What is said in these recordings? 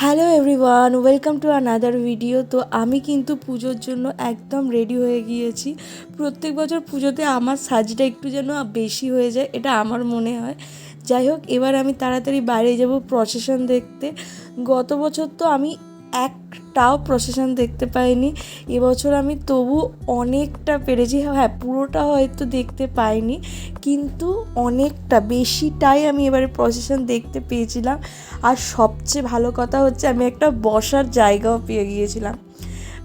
Hello everyone welcome to another video তো আমি কিন্তু পুজোর জন্য একদম রেডি হয়ে গিয়েছি। প্রত্যেক বছর পুজোতে আমার সাজটা একটু যেন বেশি হয়ে যায়, এটা আমার মনে হয়। যাই হোক, এবার আমি তাড়াতাড়ি বাইরে যাব প্রসেশন দেখতে। গত বছর তো আমি একটাও প্রসেশন দেখতে পাইনি। এবছর আমি তবু অনেকটা পেরেছি। হ্যাঁ পুরোটা হয়তো দেখতে পাইনি, কিন্তু অনেকটা, বেশিটাই আমি এবারে প্রসেশন দেখতে পেয়েছিলাম। আর সবচেয়ে ভালো কথা হচ্ছে, আমি একটা বসার জায়গাও পেয়ে গিয়েছিলাম।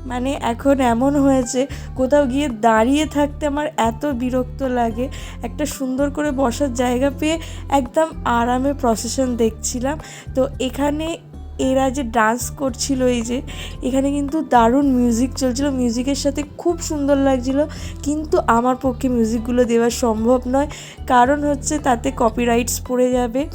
মানে এখন এমন হয়েছে, কোথাও গিয়ে দাঁড়িয়ে থাকতে আমার এত বিরক্ত লাগে। একটা সুন্দর করে বসার জায়গা পেয়ে একদম আরামে প্রসেশন দেখছিলাম। তো এখানে এরা যে ডান্স করছিল, এই যে, এখানে কিন্তু দারুণ মিউজিক চলছিল। মিউজিকের সাথে খুব সুন্দর লাগছিল। কিন্তু আমার পক্ষে মিউজিকগুলো দেওয়া সম্ভব নয়। কারণ হচ্ছে তাতে কপিরাইটস পড়ে যাবে।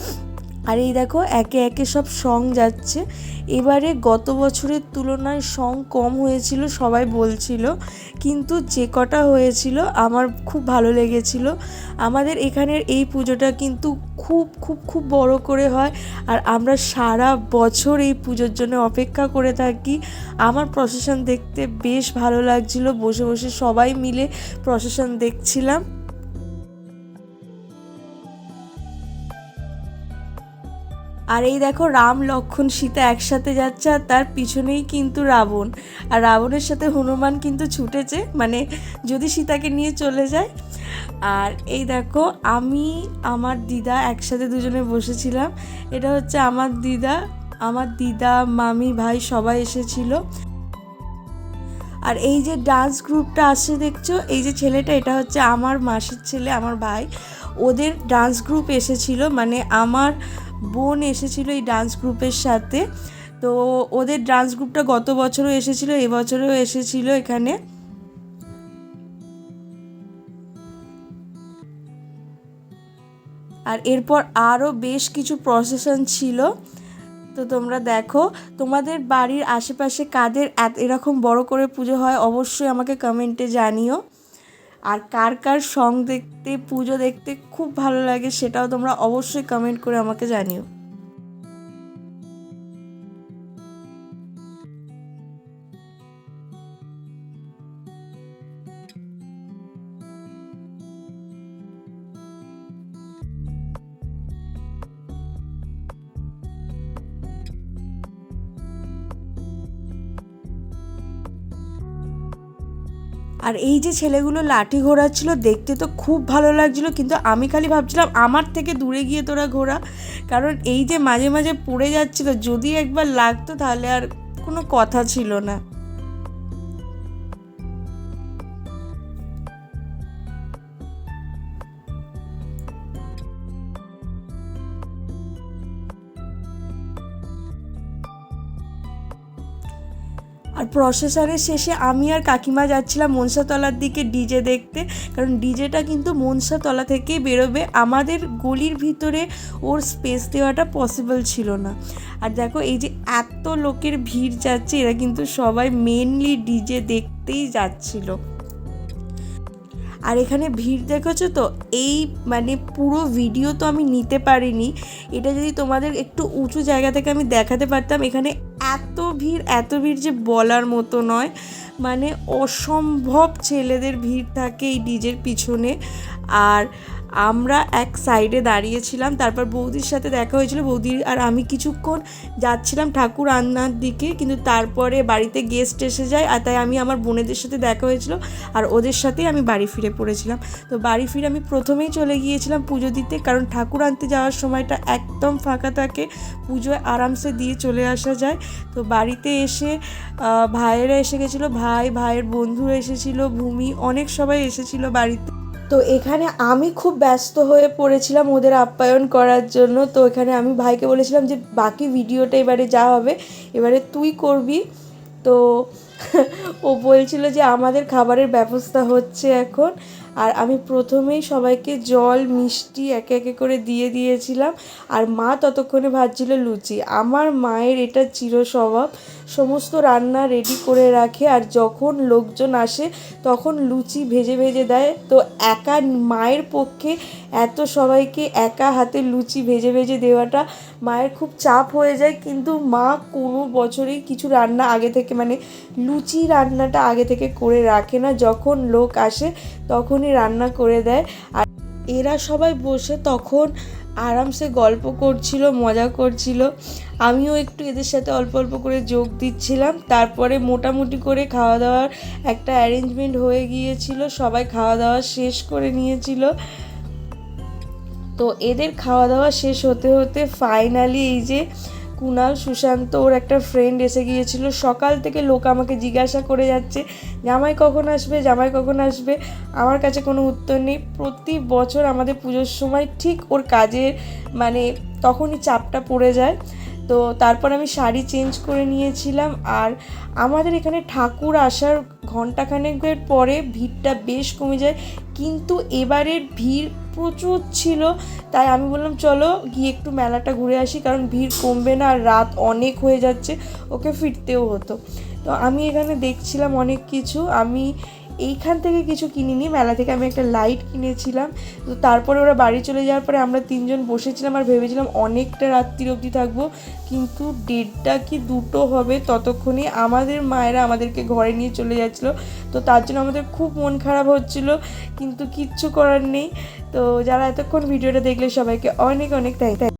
আর এই দেখো, একে একে সব সং যাচ্ছে। এবারে গত বছরের তুলনায় সং কম হয়েছিল, সবাই বলছিল। কিন্তু যে কটা হয়েছিল, আমার খুব ভালো লেগেছিল। আমাদের এখানের এই পুজোটা কিন্তু খুব খুব খুব বড় করে হয়। আর আমরা সারা বছর এই পুজোর জন্য অপেক্ষা করে থাকি। আমার প্রসেশন দেখতে বেশ ভালো লাগছিল। বসে বসে সবাই মিলে প্রসেশন দেখছিলাম। আর এই দেখো রাম, লক্ষণ, সীতা একসাথে যাচ্ছে আর তার পিছনেই কিন্তু রাবণ। আর রাবণের সাথে হনুমান কিন্তু ছুটেছে মানে যদি সীতাকে নিয়ে চলে যায়। আর এই দেখো আমি, আমার দিদা একসাথে দুজনে বসেছিলাম। এটা হচ্ছে আমার দিদা আমার দিদা, মামি, ভাই সবাই এসেছিল। আর এই যে ডান্স গ্রুপটা আসছে দেখছ, এই যে ছেলেটা, এটা হচ্ছে আমার মাসির ছেলে, আমার ভাই। ওদের ডান্স গ্রুপ এসেছিল মানে আমার বোন এসেছিল এই ডান্স গ্রুপের সাথে। তো ওদের ডান্স গ্রুপটা গত বছরও এসেছিল এবছরও এসেছিল এখানে। আর এরপর আরও বেশ কিছু প্রসেশন ছিল। তো তোমরা দেখো, তোমাদের বাড়ির আশেপাশে কাদের এরকম বড় করে পুজো হয় অবশ্যই আমাকে কমেন্টে জানিও। আর কার কার সং দেখতে, পুজো দেখতে খুব ভালো লাগে সেটাও তোমরা অবশ্যই কমেন্ট করে আমাকে জানিও। আর এই যে ছেলেগুলো লাঠি ঘোরাচ্ছিল, দেখতে তো খুব ভালো লাগছিল, কিন্তু আমি খালি ভাবছিলাম আমার থেকে দূরে গিয়ে তোরা ঘোরা। কারণ এই যে মাঝে মাঝে পড়ে যাচ্ছিল, যদি একবার লাগতো তাহলে আর কোনো কথা ছিল না। আর প্রসেসরের শেষে আমি আর কাকিমা যাচ্ছিলাম মনসাতলার দিকে ডিজে দেখতে। কারণ ডিজেটা কিন্তু মনসাতলা থেকেই বেরোবে। আমাদের গলির ভিতরে ওর স্পেস দেওয়াটা পসিবল ছিল না। আর দেখো, এই যে এত লোকের ভিড় যাচ্ছে, এরা কিন্তু সবাই মেনলি ডিজে দেখতেই যাচ্ছিল। আর এখানে ভিড় দেখেছ তো? এই মানে পুরো ভিডিও তো আমি নিতে পারিনি। এটা যদি তোমাদের একটু উঁচু জায়গা থেকে আমি দেখাতে পারতাম, এখানে এত ভিড় এত ভিড় যে বলার মতো নয়। মানে অসম্ভব ছেলেদের ভিড় থাকে এই ডিজের পিছনে। আর আমরা এক সাইডে দাঁড়িয়েছিলাম, তারপর বৌদির সাথে দেখা হয়েছিল। বৌদি আর আমি কিছুক্ষণ যাচ্ছিলাম ঠাকুর আন্নার দিকে, কিন্তু তারপরে বাড়িতে গেস্ট এসে যায় আর তাই আমি আমার বোনেদের সাথে দেখা হয়েছিল আর ওদের সাথেই আমি বাড়ি ফিরে পড়েছিলাম। তো বাড়ি ফিরে আমি প্রথমেই চলে গিয়েছিলাম পুজো দিতে, কারণ ঠাকুর আনতে যাওয়ার সময়টা একদম ফাঁকা থাকে, পুজোয় আরামসে দিয়ে চলে আসা যায়। তো বাড়িতে এসে ভাইয়েরা এসে গেছিল, ভাই, ভাইয়ের বন্ধুরা এসেছিল, ভূমি, অনেক সবাই এসেছিল বাড়িতে। তো এখানে আমি খুব ব্যস্ত হয়ে পড়েছিলাম ওদের আপ্যায়ন করার জন্য। তো এখানে আমি ভাইকে বলেছিলাম যে, বাকি ভিডিওটা এবারে যা হবে, এবারে তুই করবি। তো ও বলছিল যে, আমাদের খাবারের ব্যবস্থা হচ্ছে এখন। আর আমি প্রথমেই সবাইকে জল, মিষ্টি একে একে করে দিয়ে দিয়েছিলাম। আর মা ততক্ষণে ভাজছিল লুচি। আমার মায়ের এটা চির স্বভাব সমস্ত রান্না রেডি করে রাখে আর যখন লোকজন আসে, তখন লুচি ভেজে ভেজে দেয়। তো একা মায়ের পক্ষে এত সবাইকে একা হাতে লুচি ভেজে ভেজে দেওয়াটা মায়ের খুব চাপ হয়ে যায়। কিন্তু মা কোনো বছরেই কিছু রান্না আগে থেকে মানে লুচি রান্নাটা আগে থেকে করে রাখে না। যখন লোক আসে তখনই রান্না করে দেয়। আর এরা সবাই বসে তখন আরামসে গল্প করছিল, মজা করছিল। আমিও একটু এদের সাথে অল্প অল্প করে যোগ দিচ্ছিলাম। তারপরে মোটামুটি করে খাওয়া দাওয়ার একটা অ্যারেঞ্জমেন্ট হয়ে গিয়েছিল। সবাই খাওয়া দাওয়া শেষ করে নিয়েছিল। তো এদের খাওয়া দাওয়া শেষ হতে হতে ফাইনালি এই যে কুনাল, সুশান্ত, ওর একটা ফ্রেন্ড এসে গিয়েছিল। সকাল থেকে লোক আমাকে জিজ্ঞাসা করে যাচ্ছে, জামাই কখন আসবে? জামাই কখন আসবে? আমার কাছে কোনো উত্তর নেই। প্রতি বছর আমাদের পুজোর সময় ঠিক ওর কাজের মানে তখনই চাপটা পড়ে যায়। তো তারপর আমি শাড়ি চেঞ্জ করে নিয়েছিলাম আর আমাদের এখানে ঠাকুর আসার ঘন্টাখানেকের পরে ভিড়টা বেশ কমে যায়, কিন্তু এবারের ভিড় প্রচুর ছিল, তাই আমি বললাম চলো গিয়ে একটু মেলাটা ঘুরে আসি, কারণ ভিড় কমবে না আর রাত অনেক হয়ে যাচ্ছে, ওকে ফিরতেও হতো। তো আমি এখানে দেখছিলাম অনেক কিছু, আমি এইখান থেকে কিছু কিনিনি। মেলা থেকে আমি একটা লাইট কিনেছিলাম। তো তারপরে ওরা বাড়ি চলে যাওয়ার পরে আমরা তিনজন বসেছিলাম আর ভেবেছিলাম অনেকটা রাত্রির অবধি থাকব। কিন্তু দেড়টা কি দুটো হবে ততক্ষণে আমাদের মায়েরা আমাদেরকে ঘরে নিয়ে চলে যাচ্ছিল। তো তার জন্য আমাদের খুব মন খারাপ হচ্ছিল। কিন্তু কিচ্ছু করার নেই। তো যারা এতক্ষণ ভিডিওটা দেখলে সবাইকে অনেক অনেক থ্যাংক